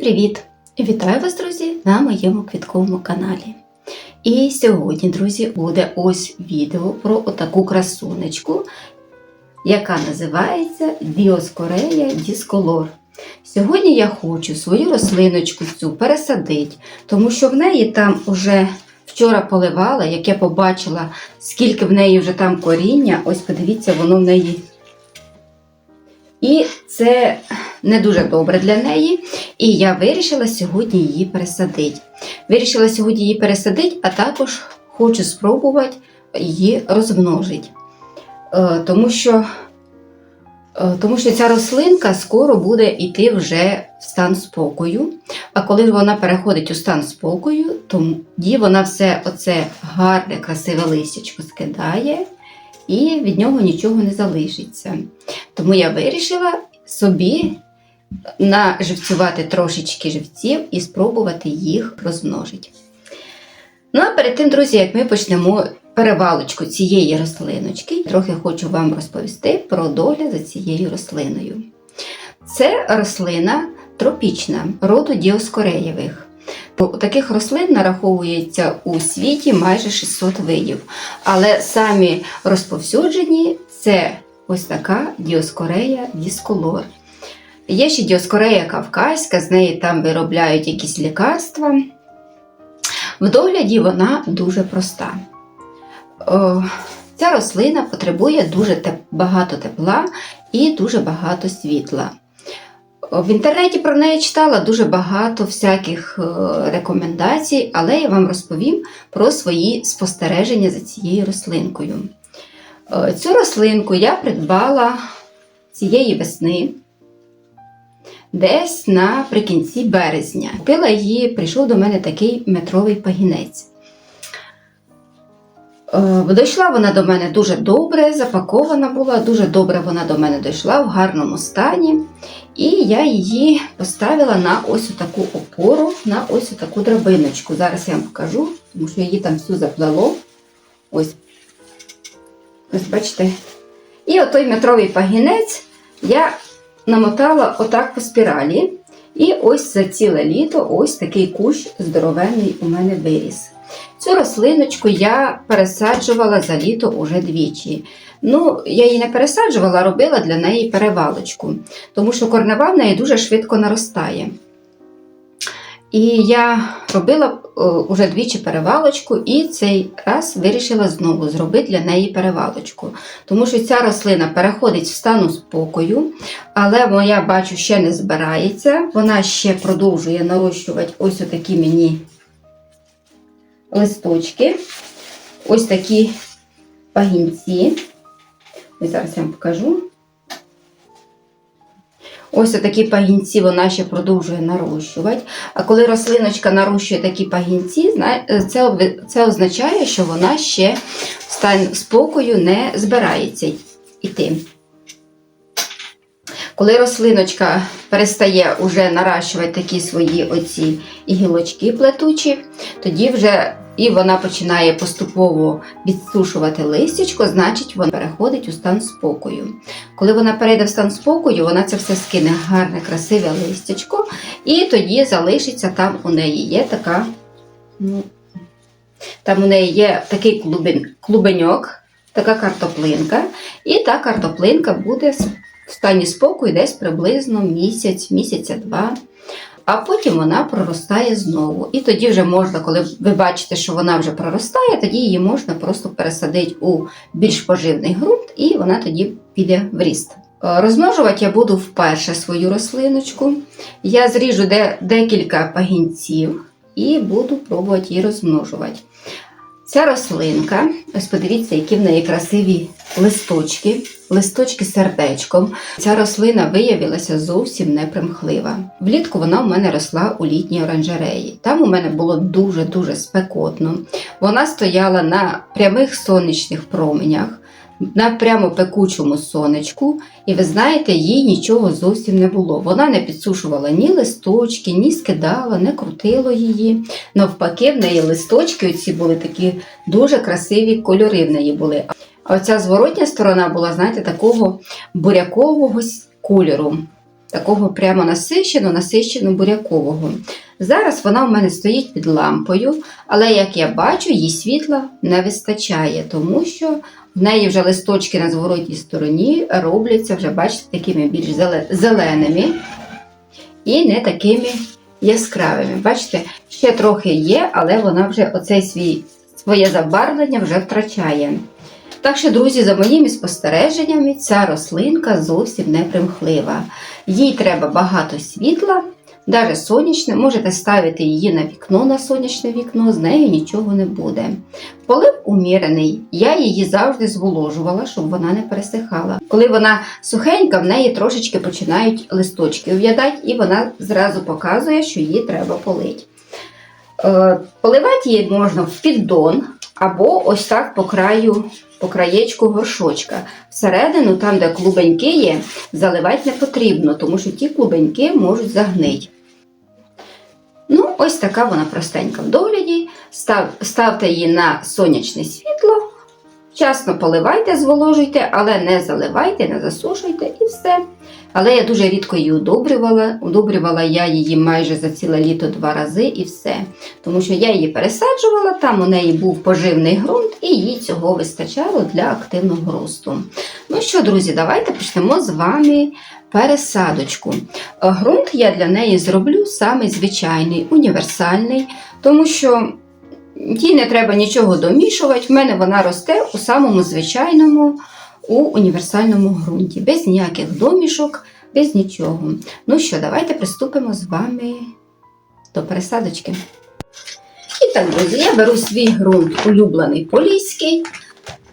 привіт! Вітаю вас, друзі, на моєму квітковому каналі. І сьогодні, друзі, буде ось відео про отаку красунечку, яка називається Діоскорея Discolor. Сьогодні я хочу свою рослиночку цю пересадити, тому що в неї там уже вчора поливала, як я побачила, скільки в неї вже там коріння. Ось подивіться, воно в неї. І це не дуже добре для неї. І я вирішила сьогодні її пересадити. Вирішила сьогодні її пересадити, а також хочу спробувати її розмножити. Е, Тому що, е, тому що ця рослинка скоро буде йти вже в стан спокою. А коли вона переходить у стан спокою, тоді вона все оце гарне, красиве листячко скидає, і від нього нічого не залишиться. Тому я вирішила собі наживцювати трошечки живців і спробувати їх розмножити. Ну а перед тим, друзі, як ми почнемо перевалочку цієї рослиночки, трохи хочу вам розповісти про догляд за цією рослиною. Це рослина тропічна, роду діоскореєвих. У таких рослин нараховується у світі майже 600 видів. Але самі розповсюджені це ось така діоскорея дісколор. Є ще діоскорея кавказька, з неї там виробляють якісь лікарства. В догляді вона дуже проста. О, ця рослина потребує дуже теп- багато тепла і дуже багато світла. В інтернеті про неї читала дуже багато всяких рекомендацій, але я вам розповім про свої спостереження за цією рослинкою. Цю рослинку я придбала цієї весни десь наприкінці березня. Купила її, прийшов до мене такий метровий пагінець. Е, Дійшла вона до мене дуже добре, запакована була, дуже добре вона до мене дійшла в гарному стані. І я її поставила на ось таку опору, на ось таку драбиночку. Зараз я вам покажу, тому що її там всю заплело. Ось. Ось бачите. І отой метровий пагінець я намотала отак по спіралі. І ось за ціле літо ось такий кущ здоровенний у мене виріс. Цю рослиночку я пересаджувала за літо уже двічі. Ну, я її не пересаджувала, робила для неї перевалочку, тому що корнева в неї дуже швидко наростає. І я робила е, уже двічі перевалочку, і цей раз вирішила знову зробити для неї перевалочку. Тому що ця рослина переходить в стану спокою, але моя бачу ще не збирається. Вона ще продовжує нарощувати ось такі мені листочки, ось такі пагінці. Ось зараз я вам покажу. Ось такі пагінці вона ще продовжує нарощувати. А коли рослиночка нарощує такі пагінці, це, це означає, що вона ще в стан спокою не збирається йти. Коли рослиночка перестає вже наращувати такі свої оці гілочки плетучі, тоді вже і вона починає поступово відсушувати листячко, значить вона переходить у стан спокою. Коли вона перейде в стан спокою, вона це все скине гарне, красиве листячко, і тоді залишиться там у неї є така, ну, там у неї є такий клубень, клубеньок, така картоплинка, і та картоплинка буде в стані спокою десь приблизно місяць, місяця два. А потім вона проростає знову. І тоді вже можна, коли ви бачите, що вона вже проростає, тоді її можна просто пересадити у більш поживний ґрунт, і вона тоді піде в ріст. Е, Розмножувати я буду вперше свою рослиночку. Я зріжу де, декілька пагінців і буду пробувати її розмножувати. Ця рослинка, ось подивіться, які в неї красиві листочки, листочки сердечком. Ця рослина виявилася зовсім непримхлива. Влітку вона у мене росла у літній оранжереї. Там у мене було дуже-дуже спекотно. Вона стояла на прямих сонячних променях, на прямо пекучому сонечку, і ви знаєте, їй нічого зовсім не було. Вона не підсушувала ні листочки, ні скидала, не крутило її. Навпаки, в неї листочки оці були такі дуже красиві кольори в неї були. А оця зворотня сторона була, знаєте, такого бурякового кольору. Такого прямо насищено, насищено бурякового. Зараз вона в мене стоїть під лампою, але як я бачу, їй світла не вистачає, тому що в неї вже листочки на зворотній стороні робляться вже, бачите, такими більш зеленими і не такими яскравими. Бачите, ще трохи є, але вона вже оцей свій, своє забарвлення вже втрачає. Так що, друзі, за моїми спостереженнями, ця рослинка зовсім не примхлива. Їй треба багато світла, навіть сонячне, можете ставити її на вікно, на сонячне вікно, з нею нічого не буде. Полив умірений, я її завжди зволожувала, щоб вона не пересихала. Коли вона сухенька, в неї трошечки починають листочки ув'ядати, і вона зразу показує, що її треба полити. Е, Поливати її можна в піддон або ось так по краю, по краєчку горшочка. Всередину, там, де клубеньки є, заливати не потрібно, тому що ті клубеньки можуть загнити. Ну, ось така вона простенька в догляді. Став, ставте її на сонячне світло. Вчасно поливайте, зволожуйте, але не заливайте, не засушуйте і все. Але я дуже рідко її удобрювала. Удобрювала я її майже за ціле літо два рази і все. Тому що я її пересаджувала, там у неї був поживний ґрунт, і їй цього вистачало для активного росту. Ну що, друзі, давайте почнемо з вами пересадочку. Е, Ґрунт я для неї зроблю самий звичайний, універсальний, тому що їй не треба нічого домішувати. В мене вона росте у самому звичайному, у універсальному ґрунті, без ніяких домішок, без нічого. Ну що, давайте приступимо з вами до пересадочки. І так, друзі, я беру свій ґрунт улюблений поліський.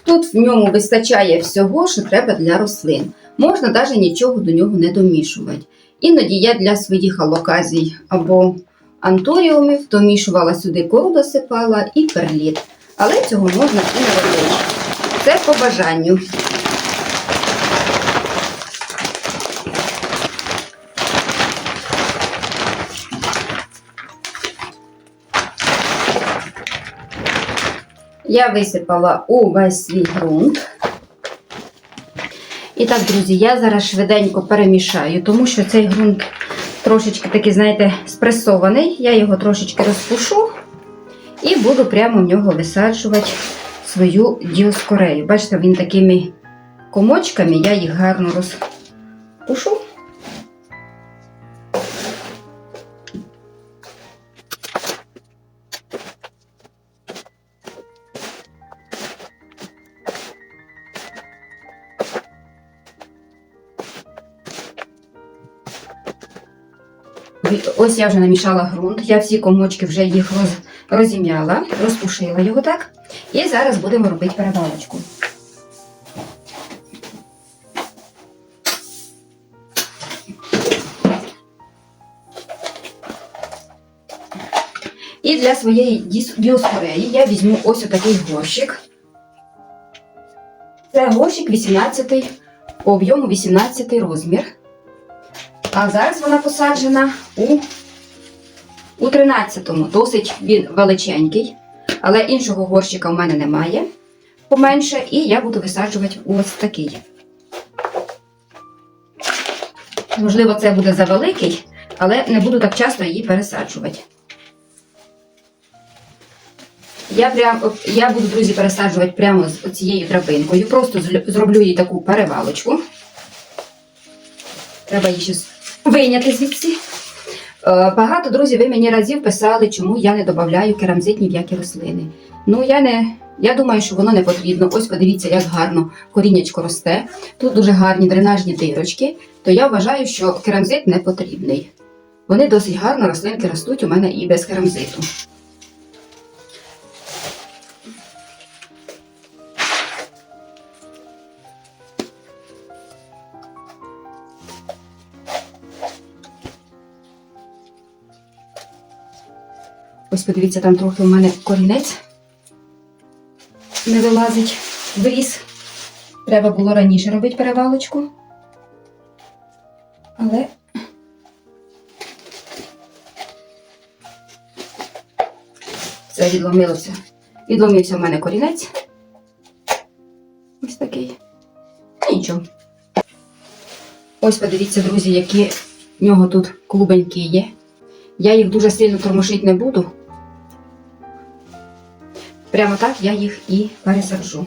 Тут в ньому вистачає всього, що треба для рослин. Можна навіть нічого до нього не домішувати. Іноді я для своїх алоказій або анторіумів домішувала сюди кору досипала і перліт. Але цього можна і не робити. Це по бажанню. Я висипала увесь свій ґрунт. І так, друзі, я зараз швиденько перемішаю, тому що цей ґрунт трошечки такий, знаєте, спресований. Я його трошечки розпушу і буду прямо в нього висаджувати свою діоскорею. Бачите, він такими комочками, я їх гарно розпушу. Ось я вже намішала ґрунт, я всі комочки вже їх роз, розім'яла, розпушила його так. І зараз будемо робити перевалочку. І для своєї діс- я візьму ось отакий горщик. Це горщик 18 по об'єму 18 розмір. А зараз вона посаджена у, у 13-му. Досить він величенький, але іншого горщика в мене немає поменше, і я буду висаджувати ось такий. Можливо, це буде завеликий, але не буду так часто її пересаджувати. Я, прям, я буду, друзі, пересаджувати прямо з цією драбинкою. Просто зроблю їй таку перевалочку. Треба її щось вийняти звідси. Е, Багато друзів ви мені разів писали, чому я не додаю керамзит ні в які рослини. Ну, я не. Я думаю, що воно не потрібно. Ось подивіться, як гарно коріннячко росте. Тут дуже гарні дренажні дирочки, то я вважаю, що керамзит не потрібний. Вони досить гарно рослинки ростуть у мене і без керамзиту. Ось подивіться, там трохи у мене корінець не вилазить в ліс. Треба було раніше робити перевалочку. Але все відломилося. Відломився в мене корінець. Ось такий. Нічого. Ось подивіться, друзі, які в нього тут клубеньки є. Я їх дуже сильно тормошити не буду. Прямо так я їх і пересаджу.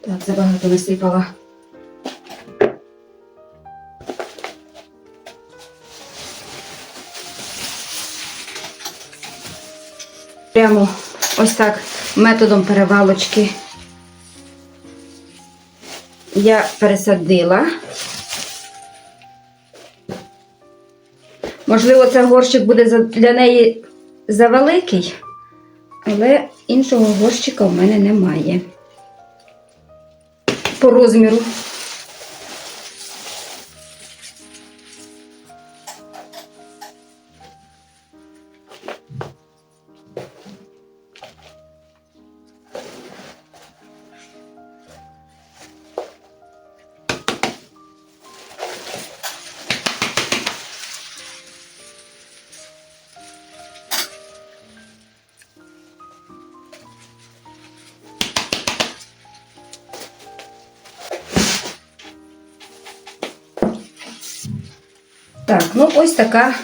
Так, забагато насипала. Прямо ось так методом перевалочки я пересадила. Можливо, цей горщик буде для неї завеликий, але іншого горщика в мене немає. По розміру. Так, ну ось така,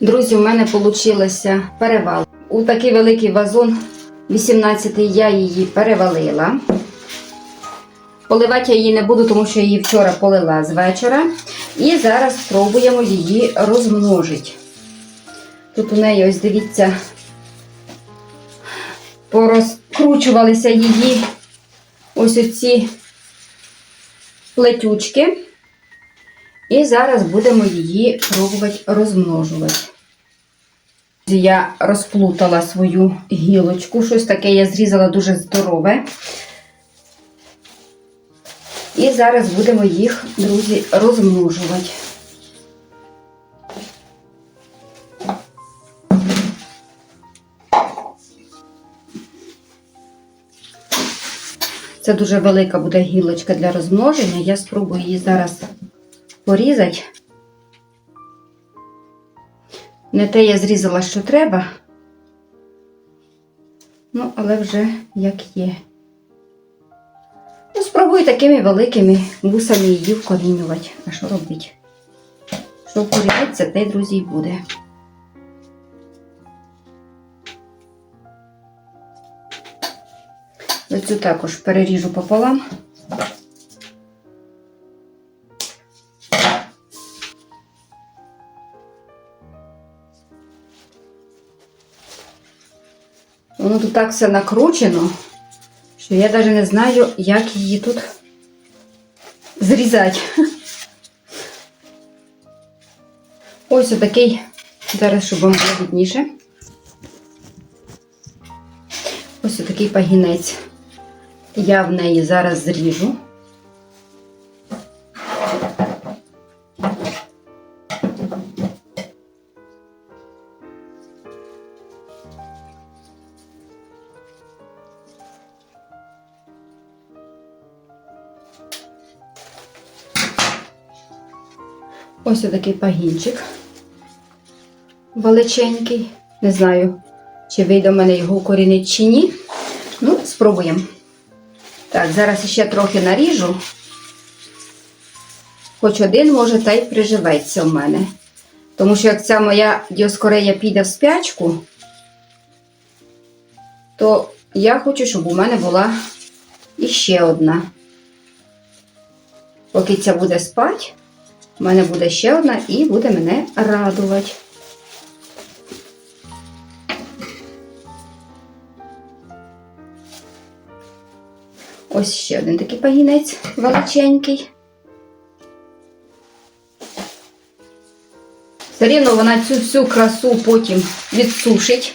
друзі, у мене вийшла перевал. У такий великий вазон 18 я її перевалила. Поливати я її не буду, тому що я її вчора полила з вечора. І зараз спробуємо її розмножити. Тут у неї, ось дивіться, порозкручувалися її ось оці плетючки. І зараз будемо її пробувати розмножувати. Я розплутала свою гілочку, щось таке я зрізала дуже здорове. І зараз будемо їх, друзі, розмножувати. Це дуже велика буде гілочка для розмноження. Я спробую її зараз порізати. Не те я зрізала, що треба. Ну, але вже як є. Ну, спробую такими великими вусами її вкорінювати. А що робити? Що вкоріниться, те, друзі, буде. Оцю також переріжу пополам. Воно тут так все накручено, що я навіть не знаю, як її тут зрізати. Ось отакий, зараз, щоб вам було видніше. Ось отакий пагінець. Я в неї зараз зріжу. Ось отакий пагінчик величенький. Не знаю, чи вийде в мене його укорінити чи ні. Ну, спробуємо. Так, зараз ще трохи наріжу. Хоч один, може, та й приживеться в мене. Тому що як ця моя діоскорея піде в спячку, то я хочу, щоб у мене була іще одна. Поки ця буде спати, у мене буде ще одна і буде мене радувати. Ось ще один такий пагінець величенький. Все рівно вона цю всю красу потім відсушить.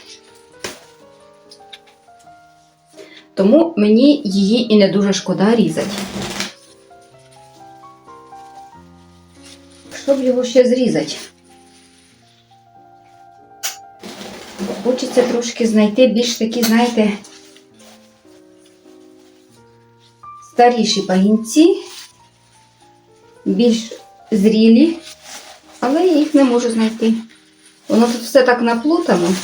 Тому мені її і не дуже шкода різати. Щоб його ще зрізати? Хочеться трошки знайти більш такі, знаєте, старіші пагінці, більш зрілі, але я їх не можу знайти. Воно тут все так наплутано.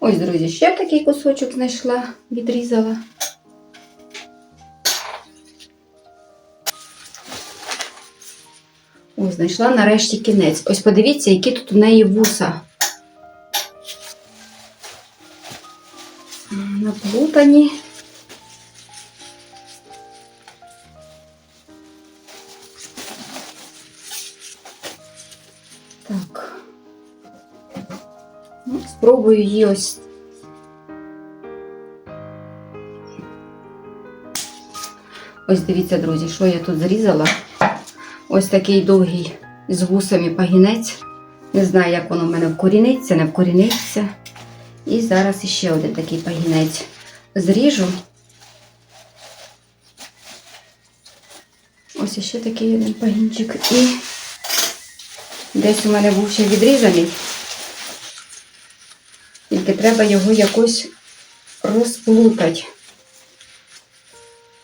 Ось, друзі, ще такий кусочок знайшла, відрізала. Ось, знайшла нарешті кінець. Ось подивіться, які тут у неї вуса. Наплутані. Так. Ну, спробую її ось. Ось дивіться, друзі, що я тут зрізала. Ось такий довгий з вусами пагінець. Не знаю, як воно в мене вкоріниться, не вкоріниться. І зараз іще один такий пагінець зріжу. Ось іще такий один пагінчик. І десь у мене був ще відрізаний. Тільки треба його якось розплутати.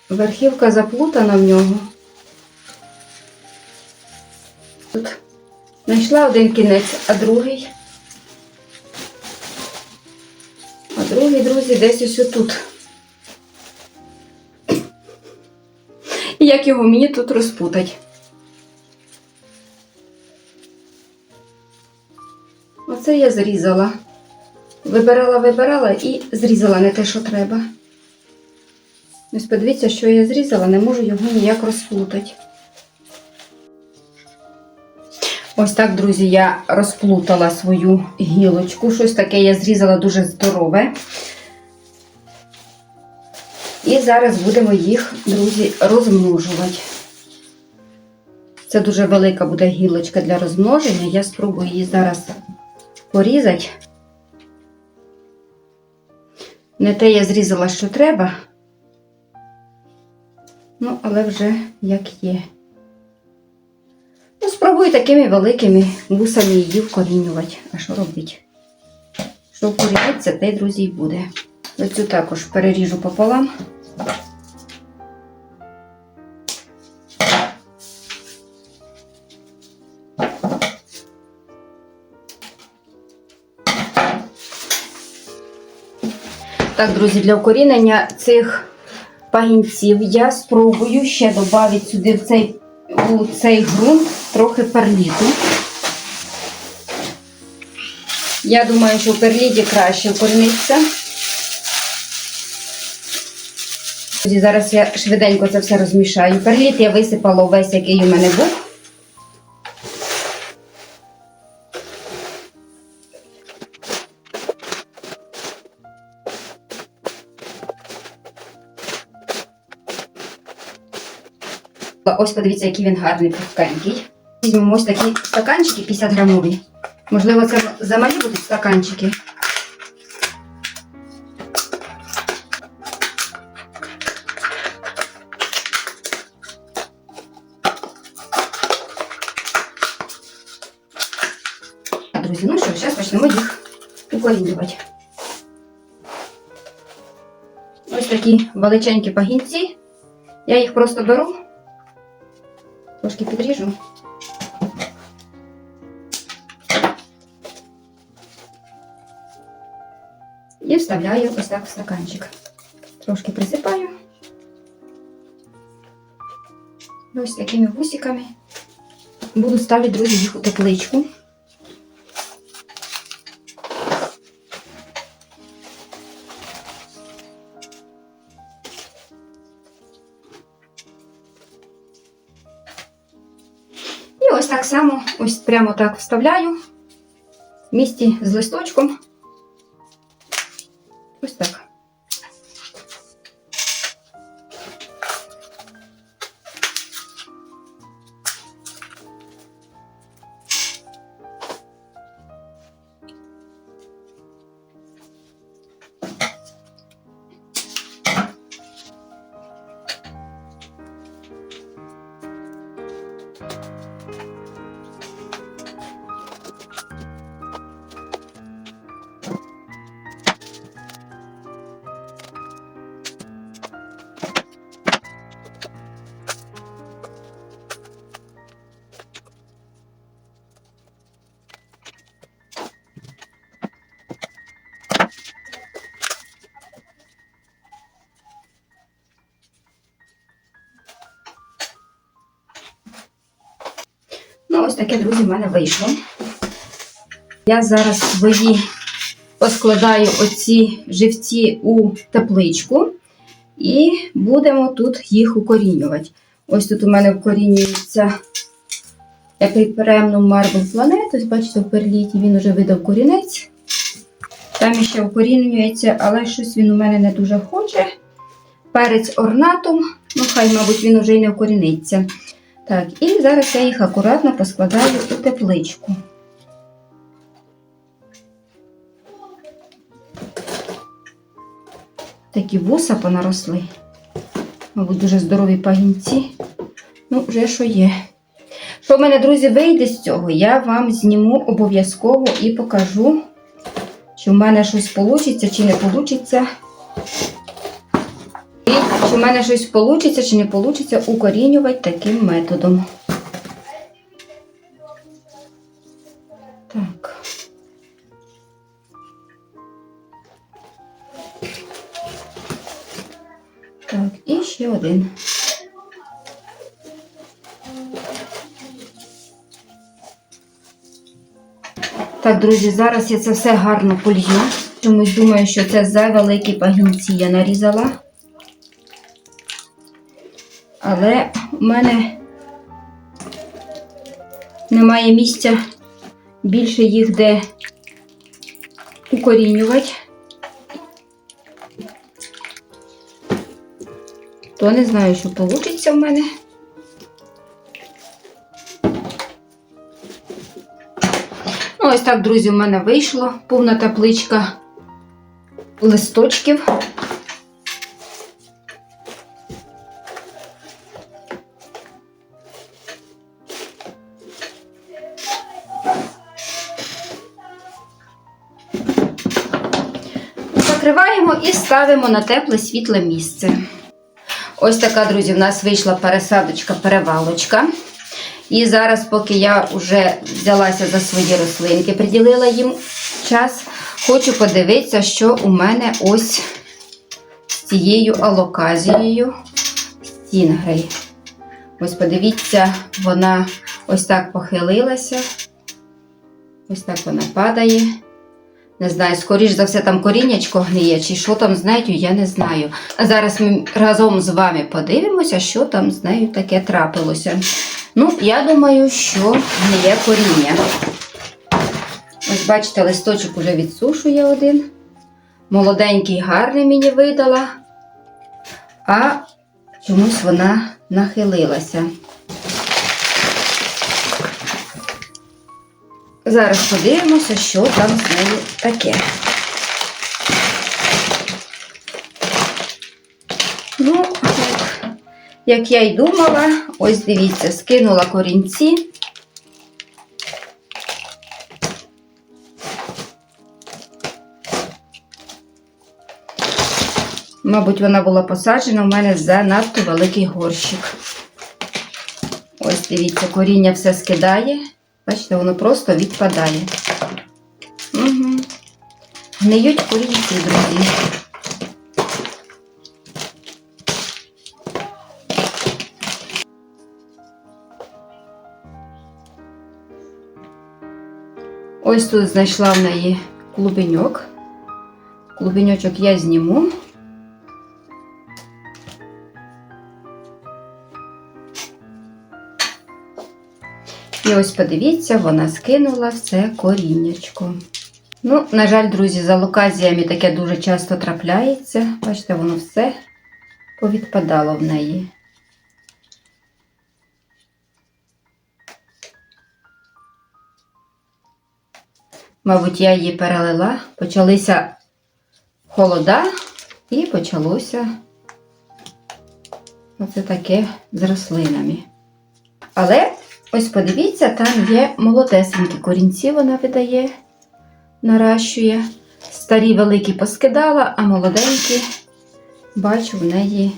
Верхівка заплутана в нього. Знайшла один кінець, а другий. А другий, друзі, десь ось отут. І як його мені тут розпутати? Оце я зрізала. Вибирала, вибирала і зрізала не те, що треба. Ось подивіться, що я зрізала, не можу його ніяк розплутати. Ось так, друзі, я розплутала свою гілочку. Щось таке я зрізала дуже здорове. І зараз будемо їх, друзі, розмножувати. Це дуже велика буде гілочка для розмноження. Я спробую її зараз порізати. Не те я зрізала, що треба. Ну, але вже як є. Ну, спробую такими великими вусами її вкорінювати. А що робити? Що вкоріниться, те, друзі, і буде. Оцю також переріжу пополам. Так, друзі, для укорінення цих пагінців я спробую ще додати сюди в цей, у цей ґрунт трохи перліту. Я думаю, що в перліті краще укоріниться. Зараз я швиденько це все розмішаю. Перліт я висипала увесь, який у мене був. Ось подивіться, який він гарний, пухкенький. Візьмемо ось такі стаканчики 50 грамові. Можливо, це замалі будуть стаканчики. Так, Друзі, ну що, зараз почнемо їх укорінювати. Ось такі величенькі пагінці. Я їх просто беру, трошки підріжу. І вставляю ось так в стаканчик. Трошки присипаю. Ось такими вусиками. Буду ставити, друзі, їх у тепличку. І ось так само, ось прямо так вставляю в місті з листочком. Ось таке, друзі, в мене вийшло. Я зараз свої поскладаю оці живці у тепличку і будемо тут їх укорінювати. Ось тут у мене вкорінюється епіперемнум Marble Planet. Ось бачите, в перліті він вже видав корінець. Там ще укорінюється, але щось він у мене не дуже хоче. Перець орнатум, ну хай, мабуть, він вже й не вкоріниться. Так, і зараз я їх акуратно поскладаю у тепличку. Такі вуса понаросли. Мабуть, дуже здорові пагінці. Ну, вже що є. Що в мене, друзі, вийде з цього, я вам зніму обов'язково і покажу, чи в мене щось вийде, чи не вийде. В мене щось вийде, чи не вийде укорінювати таким методом. Так. Так, і ще один. Так, друзі, зараз я це все гарно полью. Чомусь думаю, що це за великі пагінці я нарізала. Але в мене немає місця більше їх де укорінювати. То не знаю, що вийде в мене. Ну, ось так, друзі, в мене вийшло повна табличка листочків. Ставимо на тепле світле місце. Ось така, друзі, в нас вийшла пересадочка-перевалочка. І зараз, поки я вже взялася за свої рослинки, приділила їм час, хочу подивитися, що у мене ось з цією алоказією Стінгрей. Ось подивіться, вона ось так похилилася. Ось так вона падає. Не знаю, скоріш за все, там коріннячко гниє, чи що там з нею, я не знаю. А зараз ми разом з вами подивимося, що там з нею таке трапилося. Ну, я думаю, що гниє коріння. Ось, бачите, листочок уже відсушує один. Молоденький, гарний мені видала, а чомусь вона нахилилася. Зараз подивимося, що там з нею таке. Ну, як, я й думала, ось дивіться, скинула корінці. Мабуть, вона була посаджена у мене занадто великий горщик. Ось дивіться, коріння все скидає. Бачите, воно просто відпадає. Угу. Гниють корінці, друзі. Ось тут знайшла в неї клубеньок. Клубеньочок я зніму. І ось подивіться, вона скинула все коріннячко. Ну, на жаль, друзі, за локазіями таке дуже часто трапляється. Бачите, воно все повідпадало в неї. Мабуть, я її перелила, почалися холода і почалося оце таке з рослинами. Але Ось подивіться, там є молодесенькі корінці, вона видає, наращує. Старі великі поскидала, а молоденькі, бачу, в неї.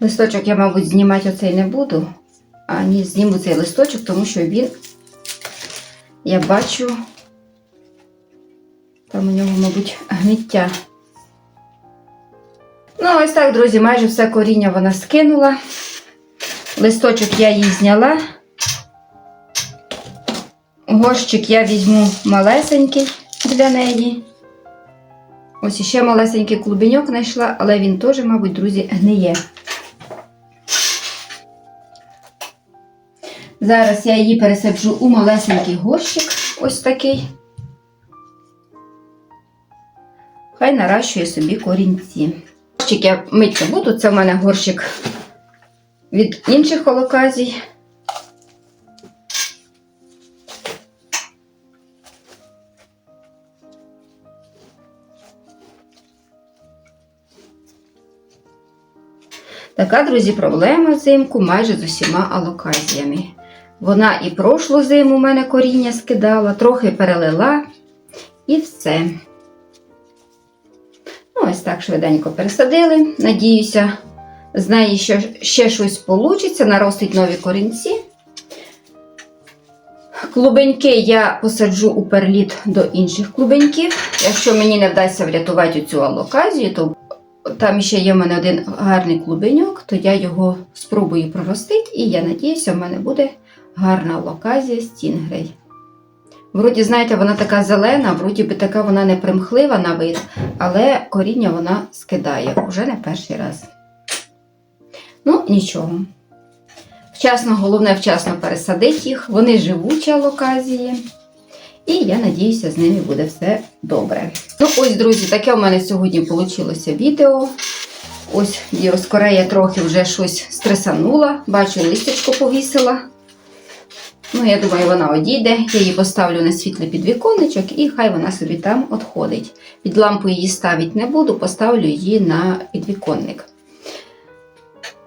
Листочок я, мабуть, знімати оцей не буду, а ні, зніму цей листочок, тому що він, я бачу, там у нього, мабуть, гниття. Ну, ось так, друзі, майже все коріння вона скинула. Листочок я її зняла. Горщик я візьму малесенький для неї. Ось іще малесенький клубеньок знайшла, але він теж, мабуть, друзі, гниє. Зараз я її пересаджу у малесенький горщик, ось такий. Хай наращує собі корінці. Горщик я мить не буду, це в мене горщик від інших колоказій. Така, друзі, проблема взимку майже з усіма алоказіями. Вона і прошлу зиму у мене коріння скидала, трохи перелила і все. Ну, ось так швиденько пересадили. Надіюся, з неї ще, ще щось вийде, наростить нові корінці. Клубеньки я посаджу у перліт до інших клубеньків. Якщо мені не вдасться врятувати цю алоказію, то там ще є в мене один гарний клубеньок, то я його спробую проростити, і я надіюся, в мене буде гарна локазія стінгрей. Вроді, знаєте, вона така зелена, вроді би така вона не примхлива на вид, але коріння вона скидає уже не перший раз. Ну, нічого. Вчасно, головне, вчасно пересадити їх. Вони живучі алоказії. І я надіюся, з ними буде все добре. Ну, ось, друзі, таке у мене сьогодні вийшло відео. Ось Діоскорея трохи вже щось стресанула. Бачу, листячко повісила. Ну, я думаю, вона одійде. Я її поставлю на світлий підвіконечок і хай вона собі там відходить. Під лампу її ставити не буду, поставлю її на підвіконник.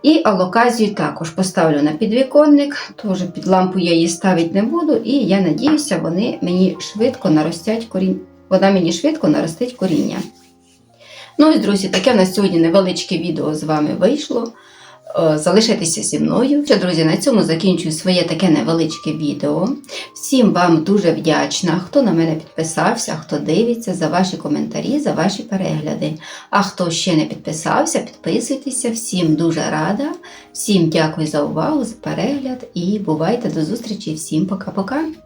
І алоказію також поставлю на підвіконник, теж під лампу я її ставити не буду, і я надіюся, вони мені швидко наростять коріння. Вона мені швидко наростить коріння. Ну і, друзі, таке в нас сьогодні невеличке відео з вами вийшло. Е, Залишайтеся зі мною. Що, друзі, на цьому закінчую своє таке невеличке відео. Всім вам дуже вдячна, хто на мене підписався, хто дивиться за ваші коментарі, за ваші перегляди. А хто ще не підписався, підписуйтеся. Всім дуже рада. Всім дякую за увагу, за перегляд і бувайте до зустрічі. Всім пока-пока.